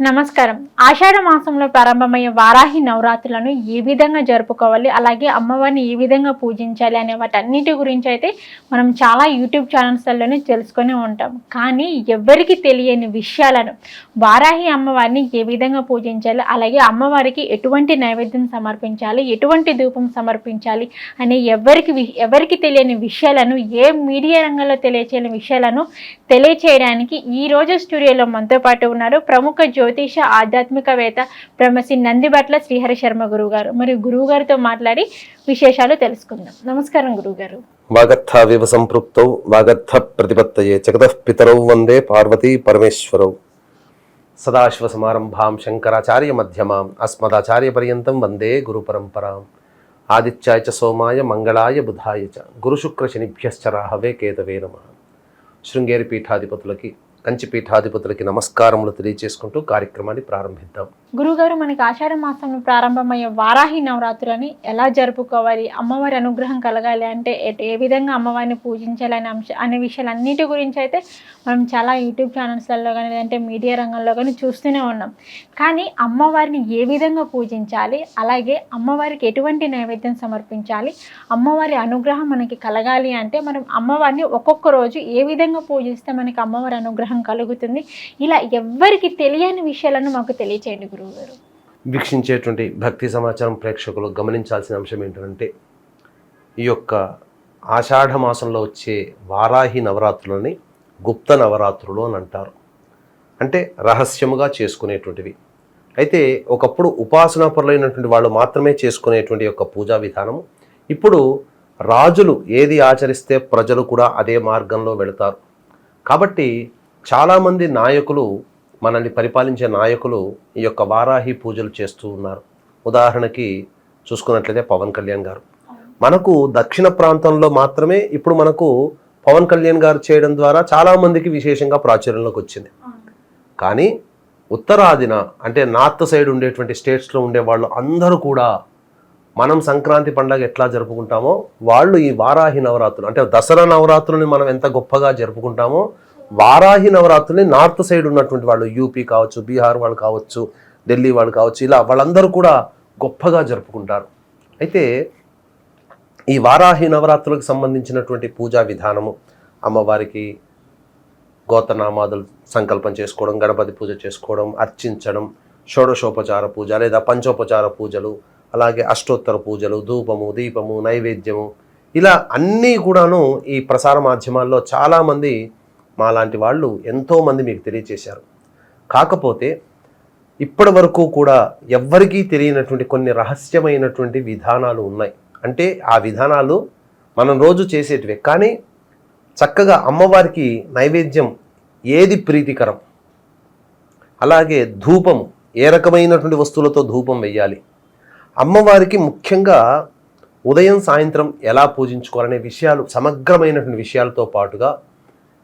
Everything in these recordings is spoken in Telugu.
నమస్కారం. ఆషాఢ మాసంలో ప్రారంభమయ్యే వారాహి నవరాత్రులను ఏ విధంగా జరుపుకోవాలి అలాగే అమ్మవారిని ఏ విధంగా పూజించాలి అనే వాటన్నిటి గురించి అయితే మనం చాలా యూట్యూబ్ ఛానల్స్లోనే తెలుసుకొని ఉంటాం. కానీ ఎవరికి తెలియని విషయాలను వారాహి అమ్మవారిని ఏ విధంగా పూజించాలి అలాగే అమ్మవారికి ఎటువంటి నైవేద్యం సమర్పించాలి ఎటువంటి ధూపం సమర్పించాలి అనే ఎవరికి వి- ఎవరికి తెలియని విషయాలను ఏ మీడియా రంగంలో తెలియచేయని విషయాలను తెలియచేయడానికి ఈ రోజు స్టూడియోలో మనతో పాటు ఉన్నారు ప్రముఖ జ్యోతిష ఆధ్యాత్మికవేత్త బ్రహ్మశ్రీ నందిబట్ల శ్రీహరి శర్మ గురుగారు మరి గురువు గారితో మాట్లాడి విశేషాలు తెలుసుకుందాం. నమస్కారం గురువుగారు. వాగర్థ వివ సంపృక్తౌ వాగర్థ ప్రతిపత్తయే జగతః పితరౌ వందే పార్వతీ పరమేశ్వరౌ. సదాశివ సమారంభాం శంకరాచార్య మధ్యమాం అస్మదాచార్య పర్యంతం వందే గురు పరంపరాం. ఆదిత్యాయ చ సోమాయ మంగళాయ బుధాయ చ గురుశుక్ర శనిభ్యశ్చ రాహవే కేతవే నమ. శృంగేరి పీఠాధిపతులకి కంచి పీఠాధిపతులకి నమస్కారములు తెలియజేసుకుంటూ కార్యక్రమాన్ని ప్రారంభిద్దాం. గురుగారు మనకి ఆషాఢ మాసంలో ప్రారంభమయ్యే వారాహి నవరాత్రులని ఎలా జరుపుకోవాలి? అమ్మవారి అనుగ్రహం కలగాలి అంటే ఏ- ఏ విధంగా అమ్మవారిని పూజించాలని అంశ అనే విషయాలన్నిటి గురించి అయితే మనం చాలా యూట్యూబ్ ఛానల్స్లలో కానీ లేదంటే మీడియా రంగంలో కానీ చూస్తూనే ఉన్నాం. కానీ అమ్మవారిని ఏ విధంగా పూజించాలి? అలాగే అమ్మవారికి ఎటువంటి నైవేద్యం సమర్పించాలి? అమ్మవారి అనుగ్రహం మనకి కలగాలి అంటే మనం అమ్మవారిని ఒక్కొక్క రోజు ఏ విధంగా పూజిస్తే మనకి అమ్మవారి అనుగ్రహం కలుగుతుంది? ఇలా ఎవ్వరికి తెలియని విషయాలను మాకు తెలియచేయండి గురువుగారు. వీక్షించేటువంటి భక్తి సమాచారం ప్రేక్షకులు గమనించాల్సిన అంశం ఏంటంటే ఈ యొక్క ఆషాఢ మాసంలో వచ్చే వారాహి నవరాత్రులని గుప్త నవరాత్రులు అని అంటారు. అంటే రహస్యముగా చేసుకునేటువంటివి. అయితే ఒకప్పుడు ఉపాసనాపరులైనటువంటి వాళ్ళు మాత్రమే చేసుకునేటువంటి యొక్క పూజా విధానము ఇప్పుడు రాజులు ఏది ఆచరిస్తే ప్రజలు కూడా అదే మార్గంలో వెళతారు. కాబట్టి చాలామంది నాయకులు మనల్ని పరిపాలించే నాయకులు ఈ యొక్క వారాహి పూజలు చేస్తూ ఉన్నారు. ఉదాహరణకి చూసుకున్నట్లయితే పవన్ కళ్యాణ్ గారు. మనకు దక్షిణ ప్రాంతంలో మాత్రమే ఇప్పుడు మనకు పవన్ కళ్యాణ్ గారు చేయడం ద్వారా చాలామందికి విశేషంగా ప్రాచుర్యంలోకి వచ్చింది. కానీ ఉత్తరాదిన అంటే నార్త్ సైడ్ ఉండేటువంటి స్టేట్స్లో ఉండే వాళ్ళు అందరూ కూడా మనం సంక్రాంతి పండగ ఎట్లా జరుపుకుంటామో వాళ్ళు ఈ వారాహి నవరాత్రులు అంటే దసరా నవరాత్రులని మనం ఎంత గొప్పగా జరుపుకుంటామో వారాహి నవరాత్రుల్ని నార్త్ సైడ్ ఉన్నటువంటి వాళ్ళు యూపీ కావచ్చు బీహార్ వాళ్ళు కావచ్చు ఢిల్లీ వాళ్ళు కావచ్చు ఇలా వాళ్ళందరూ కూడా గొప్పగా జరుపుకుంటారు. అయితే ఈ వారాహి నవరాత్రులకు సంబంధించినటువంటి పూజా విధానము అమ్మవారికి గోతనామాదులు సంకల్పం చేసుకోవడం గణపతి పూజ చేసుకోవడం అర్చించడం షోడశోపచార పూజ లేదా పంచోపచార పూజలు అలాగే అష్టోత్తర పూజలు ధూపము దీపము నైవేద్యము ఇలా అన్నీ కూడాను ఈ ప్రసార మాధ్యమాల్లో చాలామంది మాలాంటి వాళ్ళు ఎంతోమంది మీకు తెలియచేశారు. కాకపోతే ఇప్పటి వరకు కూడా ఎవ్వరికీ తెలియనటువంటి కొన్ని రహస్యమైనటువంటి విధానాలు ఉన్నాయి. అంటే ఆ విధానాలు మనం రోజు చేసేటివే. కానీ చక్కగా అమ్మవారికి నైవేద్యం ఏది ప్రీతికరం? అలాగే ధూపం ఏ రకమైనటువంటి వస్తువులతో ధూపం వెయ్యాలి? అమ్మవారికి ముఖ్యంగా ఉదయం సాయంత్రం ఎలా పూజించుకోవాలనే విషయాలు సమగ్రమైనటువంటి విషయాలతో పాటుగా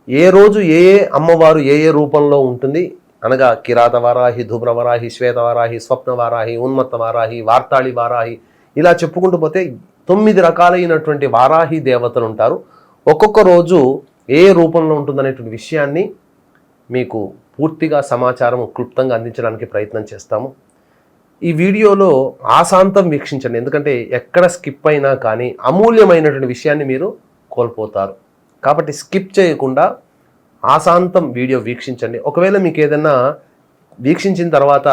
ఏ రోజు ఏ ఏ అమ్మవారు ఏ ఏ రూపంలో ఉంటుంది? అనగా కిరాత వారాహి ధూమ్ర వారాహి శ్వేత వారాహి స్వప్న వారాహి ఉన్మత్త వారాహి వార్తాళి వారాహి ఇలా చెప్పుకుంటూ పోతే తొమ్మిది రకాలైనటువంటి వారాహి దేవతలు ఉంటారు. ఒక్కొక్క రోజు ఏ రూపంలో ఉంటుందనేటువంటి విషయాన్ని మీకు పూర్తిగా సమాచారం క్లుప్తంగా అందించడానికి ప్రయత్నం చేస్తాము. ఈ వీడియోలో ఆశాంతం వీక్షించండి. ఎందుకంటే ఎక్కడ స్కిప్ అయినా కానీ అమూల్యమైనటువంటి విషయాన్ని మీరు కోల్పోతారు. కాబట్టి స్కిప్ చేయకుండా ఆశాంతం వీడియో వీక్షించండి. ఒకవేళ మీకు ఏదైనా వీక్షించిన తర్వాత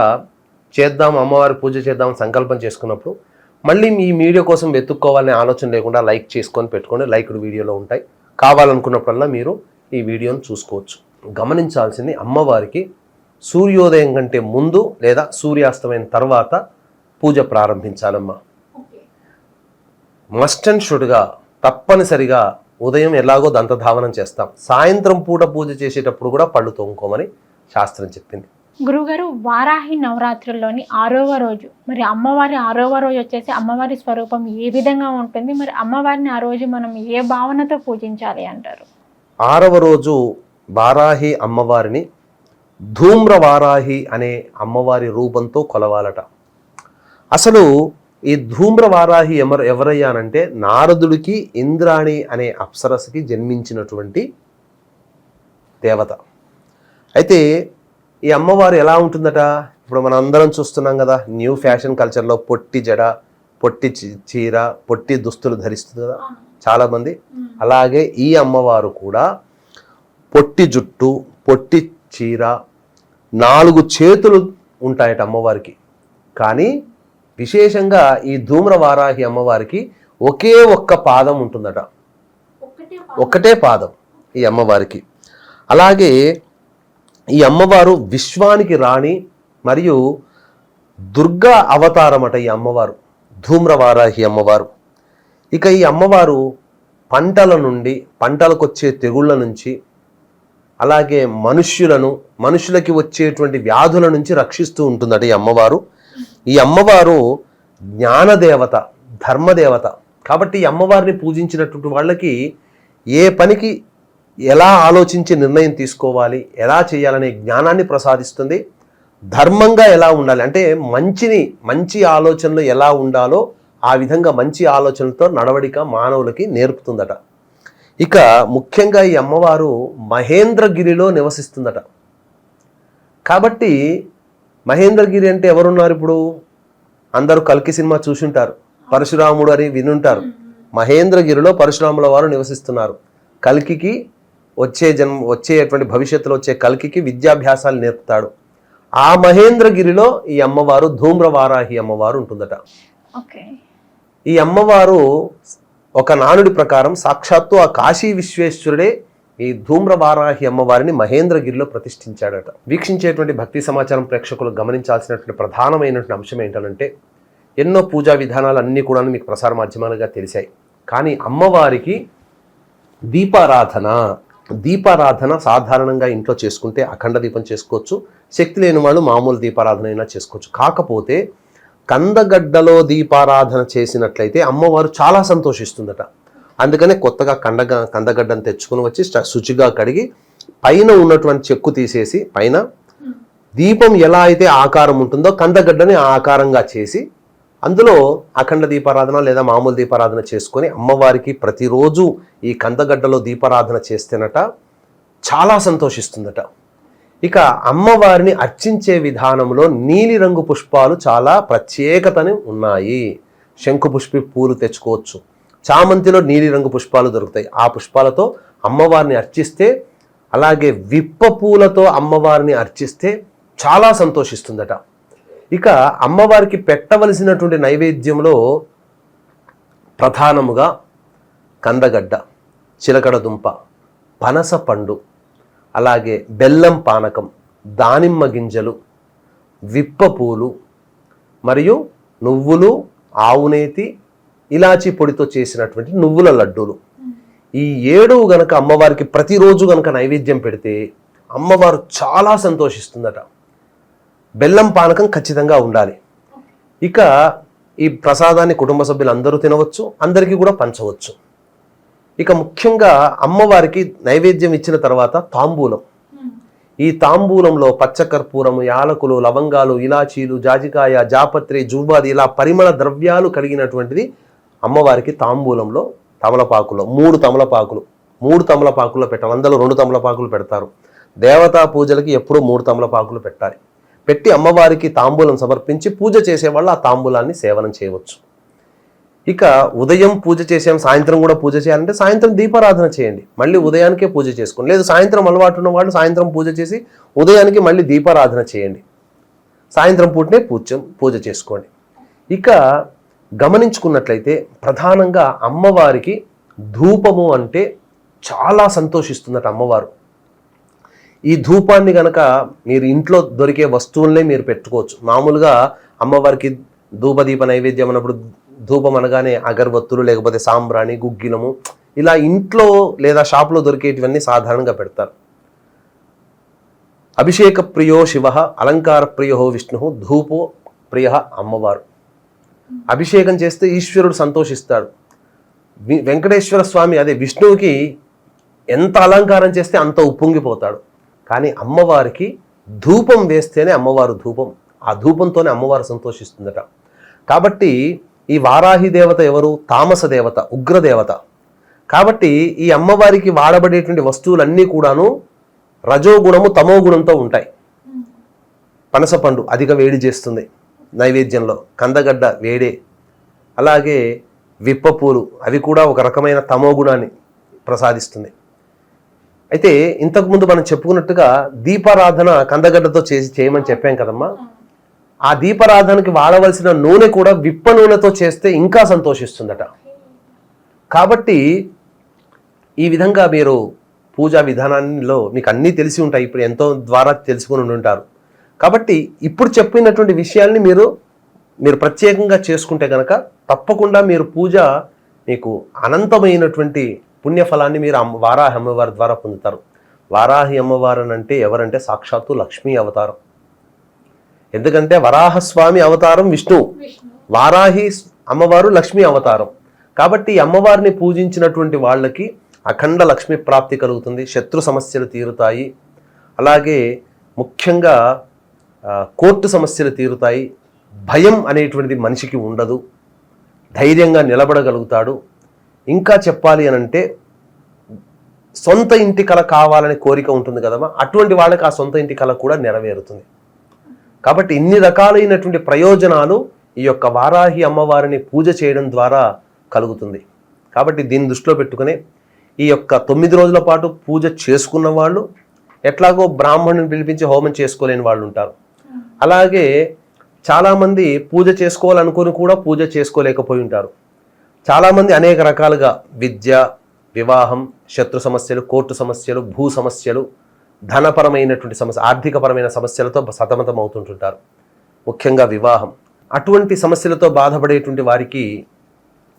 చేద్దాం అమ్మవారి పూజ చేద్దాం సంకల్పం చేసుకున్నప్పుడు మళ్ళీ మీ వీడియో కోసం వెతుక్కోవాలనే ఆలోచన లేకుండా లైక్ చేసుకొని పెట్టుకోండి. లైక్డ్ వీడియోలో ఉంటాయి. కావాలనుకున్నప్పుడల్లా మీరు ఈ వీడియోను చూసుకోవచ్చు. గమనించాల్సింది అమ్మవారికి సూర్యోదయం కంటే ముందు లేదా సూర్యాస్తమైన తర్వాత పూజ ప్రారంభించాలమ్మా. మస్ట్ అండ్ షుడ్గా తప్పనిసరిగా ఉదయం ఎలాగో దంతధావనం చేస్తాం. సాయంత్రం పూట పూజ చేసేటప్పుడు కూడా పళ్ళు తోముకోమని శాస్త్రం చెప్పింది. గురుగారు వారాహి నవరాత్రుల్లోని ఆరవ రోజు. మరి అమ్మవారి ఆరవ రోజు వచ్చేసి అమ్మవారి స్వరూపం ఏ విధంగా ఉంటుంది? మరి అమ్మవారిని ఆ రోజు మనం ఏ భావనతో పూజించాలి అంటారు? ఆరవ రోజు వారాహి అమ్మవారిని ధూమ్ర వారాహి అనే అమ్మవారి రూపంతో కొలవాలట. అసలు ఈ ధూమ్ర వారాహి ఎవరు ఎవరయ్యానంటే నారదుడికి ఇంద్రాణి అనే అప్సరసకి జన్మించినటువంటి దేవత. అయితే ఈ అమ్మవారు ఎలా ఉంటుందట? ఇప్పుడు మనం అందరం చూస్తున్నాం కదా న్యూ ఫ్యాషన్ కల్చర్లో పొట్టి జడ పొట్టి చీర పొట్టి దుస్తులు ధరిస్తుంది కదా చాలా మంది అలాగే ఈ అమ్మవారు కూడా పొట్టి జుట్టు పొట్టి చీర నాలుగు చేతులు ఉంటాయట అమ్మవారికి. కానీ విశేషంగా ఈ ధూమ్ర వారాహి అమ్మవారికి ఒకే ఒక్క పాదం ఉంటుందట. ఒక్కటే పాదం. ఈ అమ్మవారికి. అలాగే ఈ అమ్మవారు విశ్వానికి రాణి మరియు దుర్గా అవతారమట ఈ అమ్మవారు ధూమ్రవారాహి అమ్మవారు. ఇక ఈ అమ్మవారు పంటల నుండి పంటలకు వచ్చే తెగుళ్ళ నుంచి అలాగే మనుష్యులను మనుషులకి వచ్చేటువంటి వ్యాధుల నుంచి రక్షిస్తూ ఉంటుందట ఈ అమ్మవారు. ఈ అమ్మవారు జ్ఞానదేవత ధర్మదేవత. కాబట్టి ఈ అమ్మవారిని పూజించినటువంటి వాళ్ళకి ఏ పనికి ఎలా ఆలోచించి నిర్ణయం తీసుకోవాలి ఎలా చేయాలనే జ్ఞానాన్ని ప్రసాదిస్తుంది ధర్మంగా ఎలా ఉండాలి అంటే మంచిని మంచి ఆలోచనలు ఎలా ఉండాలో ఆ విధంగా మంచి ఆలోచనలతో నడవడిక మానవులకి నేర్పుతుందట. ఇక ముఖ్యంగా ఈ అమ్మవారు మహేంద్రగిరిలో నివసిస్తుందట. కాబట్టి మహేంద్రగిరి అంటే ఎవరున్నారు ఇప్పుడు? అందరూ కల్కి సినిమా చూసుంటారు. పరశురాముడు అని వినుంటారు. మహేంద్రగిరిలో పరశురాముల వారు నివసిస్తున్నారు. కల్కికి వచ్చే జన్మ వచ్చేటువంటి భవిష్యత్తులో వచ్చే కల్కికి విద్యాభ్యాసాలు నేర్పుతాడు. ఆ మహేంద్రగిరిలో ఈ అమ్మవారు ధూమ్రవారాహి అమ్మవారు ఉంటుందట. ఓకే. ఈ అమ్మవారు ఒక నానుడి ప్రకారం సాక్షాత్తు ఆ కాశీ విశ్వేశ్వరుడే ఈ ధూమ్రవారాహి అమ్మవారిని మహేంద్రగిరిలో ప్రతిష్ఠించాడట. వీక్షించేటువంటి భక్తి సమాచారం ప్రేక్షకులు గమనించాల్సినటువంటి ప్రధానమైనటువంటి అంశం ఏంటంటే ఎన్నో పూజా విధానాలు అన్నీ కూడా మీకు ప్రసార మాధ్యమాలుగా తెలిసాయి. కానీ అమ్మవారికి దీపారాధన దీపారాధన సాధారణంగా ఇంట్లో చేసుకుంటే అఖండ దీపం చేసుకోవచ్చు శక్తి లేని వాళ్ళు మామూలు దీపారాధన అయినా చేసుకోవచ్చు. కాకపోతే కందగడ్డలో దీపారాధన చేసినట్లయితే అమ్మవారు చాలా సంతోషిస్తుందట. అందుకనే కొత్తగా కండగ కందగడ్డను తెచ్చుకుని వచ్చి శుచిగా కడిగి పైన ఉన్నటువంటి చెక్కు తీసేసి పైన దీపం ఎలా అయితే ఆకారం ఉంటుందో కందగడ్డని ఆకారంగా చేసి అందులో అఖండ దీపారాధన లేదా మామూలు దీపారాధన చేసుకొని అమ్మవారికి ప్రతిరోజు ఈ కందగడ్డలో దీపారాధన చేస్తేనట చాలా సంతోషిస్తుందట. ఇక అమ్మవారిని అర్చించే విధానంలో నీలిరంగు పుష్పాలు చాలా ప్రత్యేకతని ఉన్నాయి. శంకు పుష్పి పూలు తెచ్చుకోవచ్చు. చామంతిలో నీలిరంగు పుష్పాలు దొరుకుతాయి. ఆ పుష్పాలతో అమ్మవారిని అర్చిస్తే అలాగే విప్ప పూలతో అమ్మవారిని అర్చిస్తే చాలా సంతోషిస్తుందట. ఇక అమ్మవారికి పెట్టవలసినటువంటి నైవేద్యంలో ప్రధానముగా కందగడ్డ చిలకడ దుంప పనస పండు అలాగే బెల్లం పానకం దానిమ్మ గింజలు విప్ప పూలు మరియు నువ్వులు ఆవునేతి ఇలాచీ పొడితో చేసినటువంటి నువ్వుల లడ్డూలు. ఈ ఏడు గనక అమ్మవారికి ప్రతిరోజు గనక నైవేద్యం పెడితే అమ్మవారు చాలా సంతోషిస్తుందట. బెల్లం పానకం ఖచ్చితంగా ఉండాలి. ఇక ఈ ప్రసాదాన్ని కుటుంబ సభ్యులు అందరూ తినవచ్చు అందరికీ కూడా పంచవచ్చు. ఇక ముఖ్యంగా అమ్మవారికి నైవేద్యం ఇచ్చిన తర్వాత తాంబూలం. ఈ తాంబూలంలో పచ్చకర్పూరము యాలకులు లవంగాలు ఇలాచీలు జాజికాయ జాపత్రి జూబాది ఇలా పరిమళ ద్రవ్యాలు కలిగినటువంటిది అమ్మవారికి తాంబూలంలో తమలపాకులో మూడు తమలపాకులు మూడు తమలపాకులో పెట్టాలి అందులో రెండు తమలపాకులు పెడతారు. దేవతా పూజలకి ఎప్పుడూ మూడు తమలపాకులు పెట్టాలి. పెట్టి అమ్మవారికి తాంబూలం సమర్పించి పూజ చేసేవాళ్ళు ఆ తాంబూలాన్ని సేవనం చేయవచ్చు. ఇక ఉదయం పూజ చేసాం సాయంత్రం కూడా పూజ చేయాలంటే సాయంత్రం దీపారాధన చేయండి. మళ్ళీ ఉదయానికే పూజ చేసుకోండి. లేదు సాయంత్రం అలవాటు ఉన్న వాళ్ళు సాయంత్రం పూజ చేసి ఉదయానికి మళ్ళీ దీపారాధన చేయండి. సాయంత్రం పూటనే పూజ పూజ చేసుకోండి. ఇక గమనించుకున్నట్లయితే ప్రధానంగా అమ్మవారికి ధూపము అంటే చాలా సంతోషిస్తుందట అమ్మవారు. ఈ ధూపాన్ని గనక మీరు ఇంట్లో దొరికే వస్తువులనే మీరు పెట్టుకోవచ్చు. మామూలుగా అమ్మవారికి ధూపదీప నైవేద్యం అన్నప్పుడు ధూపం అనగానే అగరబత్తులు లేకపోతే సాంబ్రాణి గుగ్గిలము ఇలా ఇంట్లో లేదా షాప్లో దొరికేటివన్నీ సాధారణంగా పెడతారు. అభిషేక ప్రియో శివ అలంకార ప్రియో విష్ణు ధూపో ప్రియ అమ్మవారు. అభిషేకం చేస్తే ఈశ్వరుడు సంతోషిస్తాడు. వెంకటేశ్వర స్వామి అదే విష్ణువుకి ఎంత అలంకారం చేస్తే అంత ఉప్పొంగిపోతాడు. కానీ అమ్మవారికి ధూపం వేస్తేనే అమ్మవారు ధూపం. ఆ ధూపంతోనే అమ్మవారు సంతోషిస్తుందట. కాబట్టి ఈ వారాహి దేవత ఎవరు? తామస దేవత ఉగ్రదేవత కాబట్టి ఈ అమ్మవారికి వాడబడేటువంటి వస్తువులన్నీ కూడాను రజోగుణము తమో గుణంతో ఉంటాయి. పనసపండు అధిక వేడి చేస్తుంది. నైవేద్యంలో కందగడ్డ వేడే అలాగే విప్పపూలు అవి కూడా ఒక రకమైన తమో గుణాన్ని ప్రసాదిస్తుంది. అయితే ఇంతకుముందు మనం చెప్పుకున్నట్టుగా దీపారాధన కందగడ్డతో చేసి చేయమని చెప్పాం కదమ్మా. ఆ దీపారాధనకి వాడవలసిన నూనె కూడా విప్ప నూనెతో చేస్తే ఇంకా సంతోషిస్తుందట. కాబట్టి ఈ విధంగా మీరు పూజా విధానంలో మీకు అన్నీ తెలిసి ఉంటాయి. ఇప్పుడు ఎంతో ద్వారా తెలుసుకుని ఉండి ఉంటారు. కాబట్టి ఇప్పుడు చెప్పినటువంటి విషయాల్ని మీరు మీరు ప్రత్యేకంగా చేసుకుంటే కనుక తప్పకుండా మీరు పూజ మీకు అనంతమైనటువంటి పుణ్యఫలాన్ని మీరు అమ్మ వారాహి అమ్మవారి ద్వారా పొందుతారు. వారాహి అమ్మవారు అని అంటే ఎవరంటే సాక్షాత్తు లక్ష్మీ అవతారం. ఎందుకంటే వరాహస్వామి అవతారం విష్ణువు వారాహి అమ్మవారు లక్ష్మీ అవతారం. కాబట్టి అమ్మవారిని పూజించినటువంటి వాళ్ళకి అఖండ లక్ష్మీ ప్రాప్తి కలుగుతుంది. శత్రు సమస్యలు తీరుతాయి. అలాగే ముఖ్యంగా కోర్టు సమస్యలు తీరుతాయి. భయం అనేటువంటిది మనిషికి ఉండదు. ధైర్యంగా నిలబడగలుగుతాడు. ఇంకా చెప్పాలి అని అంటే సొంత ఇంటి కళ కావాలనే కోరిక ఉంటుంది కదమ్మా. అటువంటి వాళ్ళకి ఆ సొంత ఇంటి కళ కూడా నెరవేరుతుంది. కాబట్టి ఇన్ని రకాలైనటువంటి ప్రయోజనాలు ఈ యొక్క వారాహి అమ్మవారిని పూజ చేయడం ద్వారా కలుగుతుంది. కాబట్టి దీన్ని దృష్టిలో పెట్టుకుని ఈ యొక్క తొమ్మిది రోజుల పాటు పూజ చేసుకున్న వాళ్ళు ఎట్లాగో బ్రాహ్మణుని పిలిపించి హోమం చేసుకోలేని వాళ్ళు ఉంటారు. అలాగే చాలామంది పూజ చేసుకోవాలనుకుని కూడా పూజ చేసుకోలేకపోయి ఉంటారు. చాలామంది అనేక రకాలుగా విద్య వివాహం శత్రు సమస్యలు కోర్టు సమస్యలు భూ సమస్యలు ధనపరమైనటువంటి సమస్య ఆర్థికపరమైన సమస్యలతో సతమతం అవుతుంటుంటారు. ముఖ్యంగా వివాహం. అటువంటి సమస్యలతో బాధపడేటువంటి వారికి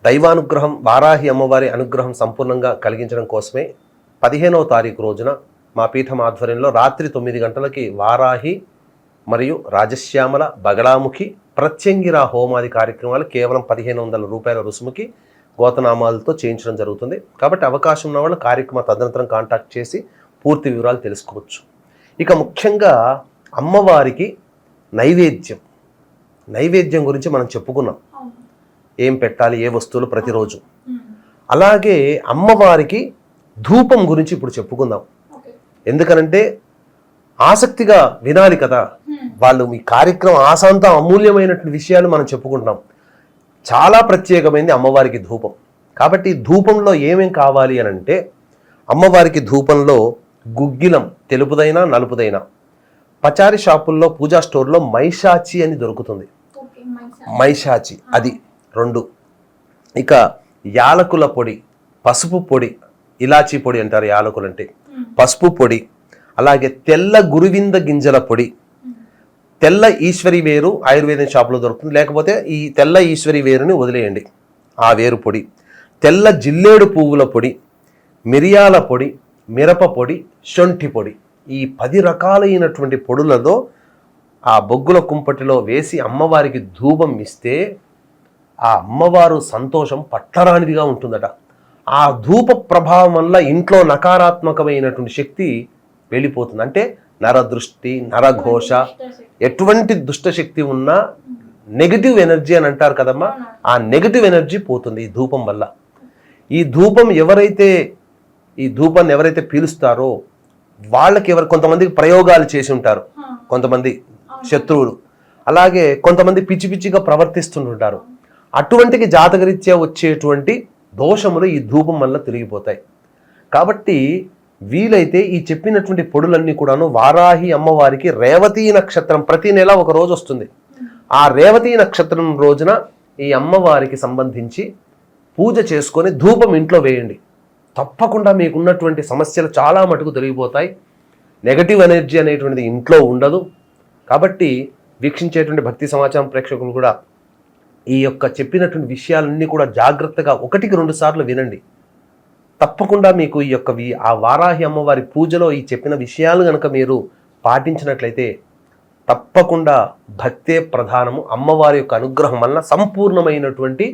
దైవానుగ్రహం వారాహి అమ్మవారి అనుగ్రహం సంపూర్ణంగా కలిగించడం కోసమే పదిహేనవ తారీఖు రోజున మా పీఠం ఆధ్వర్యంలో రాత్రి తొమ్మిది గంటలకి వారాహి మరియు రాజశ్యామల బగడాముఖి ప్రత్యంగిర హోమాది కార్యక్రమాలు కేవలం పదిహేను వందల రూపాయల రుసుముకి గోతనామాలతో చేయించడం జరుగుతుంది. కాబట్టి అవకాశం ఉన్న వాళ్ళు కార్యక్రమ తదనంతరం కాంటాక్ట్ చేసి పూర్తి వివరాలు తెలుసుకోవచ్చు. ఇక ముఖ్యంగా అమ్మవారికి నైవేద్యం. నైవేద్యం గురించి మనం చెప్పుకున్నాం. ఏం పెట్టాలి ఏ వస్తువులు ప్రతిరోజు? అలాగే అమ్మవారికి ధూపం గురించి ఇప్పుడు చెప్పుకుందాం. ఎందుకనంటే ఆసక్తిగా వినాలి కదా. వాళ్ళు మీ కార్యక్రమం ఆశాంతం అమూల్యమైనటువంటి విషయాలు మనం చెప్పుకుంటున్నాం. చాలా ప్రత్యేకమైనది అమ్మవారికి ధూపం. కాబట్టి ధూపంలో ఏమేం కావాలి అని అంటే అమ్మవారికి ధూపంలో గుగ్గిలం తెలుపుదైనా నలుపుదైనా. పచారి షాపుల్లో పూజా స్టోర్లో మైషాచి అని దొరుకుతుంది. మైషాచి. అది రెండు. ఇక యాలకుల పొడి పసుపు పొడి ఇలాచీ పొడి అంటారు యాలకులు అంటే పసుపు పొడి అలాగే తెల్ల గురువింద గింజల పొడి. తెల్ల ఈశ్వరి వేరు ఆయుర్వేదం షాప్లో దొరుకుతుంది. లేకపోతే ఈ తెల్ల ఈశ్వరి వేరుని వదిలేయండి. ఆ వేరు పొడి. తెల్ల జిల్లేడు పువ్వుల పొడి మిరియాల పొడి మిరప పొడి శొంఠి పొడి. ఈ పది రకాలైనటువంటి పొడులలో ఆ బొగ్గుల కుంపటిలో వేసి అమ్మవారికి ధూపం ఇస్తే ఆ అమ్మవారు సంతోషం పట్టరానిదిగా ఉంటుందట. ఆ ధూప ప్రభావం వల్ల ఇంట్లో నకారాత్మకమైనటువంటి శక్తి వెళ్ళిపోతుంది. అంటే నరదృష్టి నరఘోష ఎటువంటి దుష్టశక్తి ఉన్నా నెగిటివ్ ఎనర్జీ అని అంటారు కదమ్మా ఆ నెగిటివ్ ఎనర్జీ పోతుంది ఈ ధూపం వల్ల. ఈ ధూపం ఎవరైతే ఈ ధూపాన్ని ఎవరైతే పీలుస్తారో వాళ్ళకి ఎవరు కొంతమందికి ప్రయోగాలు చేసి ఉంటారు. కొంతమంది శత్రువులు. అలాగే కొంతమంది పిచ్చి పిచ్చిగా ప్రవర్తిస్తుంటుంటారు. అటువంటికి జాతకరీత్యా వచ్చేటువంటి దోషములు ఈ ధూపం వల్ల తిరిగిపోతాయి కాబట్టి వీలైతే ఈ చెప్పినటువంటి పొడులన్నీ కూడాను వారాహి అమ్మవారికి రేవతీ నక్షత్రం ప్రతి నెల ఒక రోజు వస్తుంది. ఆ రేవతీ నక్షత్రం రోజున ఈ అమ్మవారికి సంబంధించి పూజ చేసుకొని ధూపం ఇంట్లో వేయండి. తప్పకుండా మీకున్నటువంటి సమస్యలు చాలా మటుకు తొలగిపోతాయి. నెగటివ్ ఎనర్జీ అనేటువంటిది ఇంట్లో ఉండదు. కాబట్టి వీక్షించేటువంటి భక్తి సమాచారం ప్రేక్షకులు కూడా ఈ యొక్క చెప్పినటువంటి విషయాలన్నీ కూడా జాగ్రత్తగా ఒకటికి రెండు సార్లు వినండి. తప్పకుండా మీకు ఈ యొక్క వి- ఆ వారాహి అమ్మవారి పూజలో ఈ చెప్పిన విషయాలు కనుక మీరు పాటించినట్లయితే తప్పకుండా భక్తే ప్రధానము. అమ్మవారి యొక్క అనుగ్రహం వలన సంపూర్ణమైనటువంటి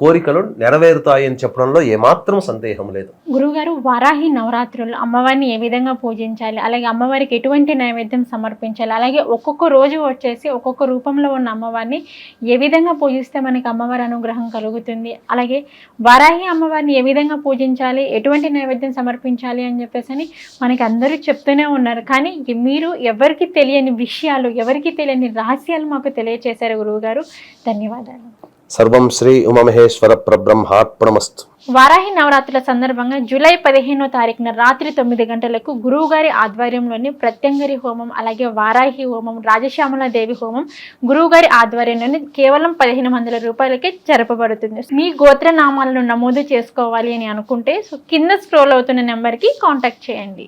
కోరికలు నెరవేరుతాయని చెప్పడంలో ఏమాత్రం సందేహం లేదు. గురుగారు వారాహి నవరాత్రులు అమ్మవారిని ఏ విధంగా పూజించాలి? అలాగే అమ్మవారికి ఎటువంటి నైవేద్యం సమర్పించాలి? అలాగే ఒక్కొక్క రోజు వచ్చేసి ఒక్కొక్క రూపంలో ఉన్న అమ్మవారిని ఏ విధంగా పూజిస్తే మనకి అమ్మవారి అనుగ్రహం కలుగుతుంది? అలాగే వారాహి అమ్మవారిని ఏ విధంగా పూజించాలి? ఎటువంటి నైవేద్యం సమర్పించాలి అని చెప్పేసి అని మనకి అందరూ చెప్తూనే ఉన్నారు. కానీ మీరు ఎవరికి తెలియని విషయాలు ఎవరికి తెలియని రహస్యాలు మాకు తెలియచేశారు గురువుగారు. ధన్యవాదాలు. సర్వం శ్రీ ఉమమహేశ్వర ప్రబ్రహ్మార్పణమస్తు. వారాహి నవరాత్రుల సందర్భంగా జూలై పదిహేనో తారీఖున రాత్రి తొమ్మిది గంటలకు గురువుగారి ఆధ్వర్యంలోని ప్రత్యంగరి హోమం అలాగే వారాహి హోమం రాజశ్యామల దేవి హోమం గురువుగారి ఆధ్వర్యంలోని కేవలం పదిహేను వందల రూపాయలకే జరపబడుతుంది. మీ గోత్ర నామాలను నమోదు చేసుకోవాలి అని అనుకుంటే కింద స్క్రోల్ అవుతున్న నెంబర్కి కాంటాక్ట్ చేయండి.